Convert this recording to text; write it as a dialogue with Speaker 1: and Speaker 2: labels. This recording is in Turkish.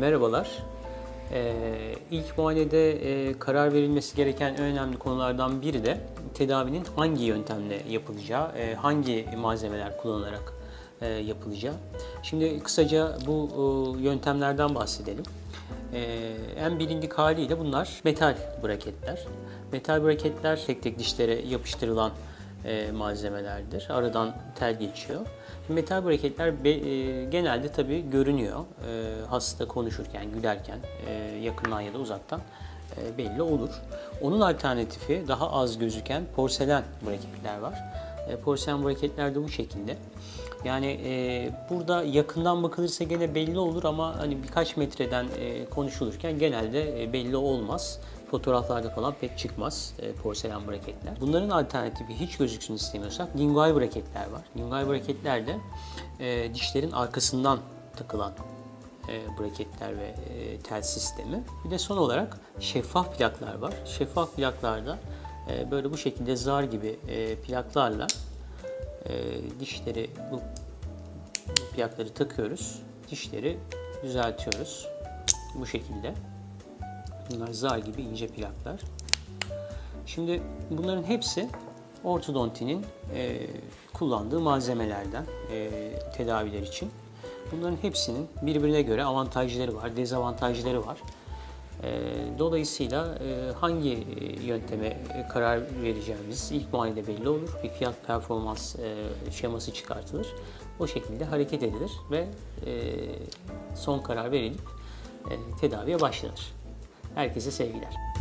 Speaker 1: Merhabalar. Ee, ilk muayenede e, karar verilmesi gereken en önemli konulardan biri de tedavinin hangi yöntemle yapılacağı, e, hangi malzemeler kullanılarak e, yapılacağı. Şimdi kısaca bu e, yöntemlerden bahsedelim. E, en bilindik haliyle bunlar metal braketler. Metal braketler tek tek dişlere yapıştırılan e, malzemelerdir. Aradan tel geçiyor. Metal braketler be- e, genelde tabii görünüyor. E, hasta konuşurken, gülerken, e, yakından ya da uzaktan e, belli olur. Onun alternatifi daha az gözüken porselen braketler var. E, porselen braketler de bu şekilde. Yani e, burada yakından bakılırsa gene belli olur ama hani birkaç metreden e, konuşulurken genelde e, belli olmaz. Fotoğraflarda falan pek çıkmaz e, porselen braketler. Bunların alternatifi hiç gözüksün istemiyorsak lingual braketler var. Lingual braketler de e, dişlerin arkasından takılan e, braketler ve e, tel sistemi. Bir de son olarak şeffaf plaklar var. Şeffaf plaklarda e, böyle bu şekilde zar gibi e, plaklarla e, dişleri bu, bu plakları takıyoruz. Dişleri düzeltiyoruz. Bu şekilde. Bunlar zar gibi ince plaklar. Şimdi bunların hepsi ortodontinin e, kullandığı malzemelerden e, tedaviler için. Bunların hepsinin birbirine göre avantajları var, dezavantajları var. E, dolayısıyla e, hangi e, yönteme e, karar vereceğimiz ilk muayenede belli olur. Bir fiyat performans şeması çıkartılır. O şekilde hareket edilir ve son karar verilip tedaviye başlanır. Herkese sevgiler.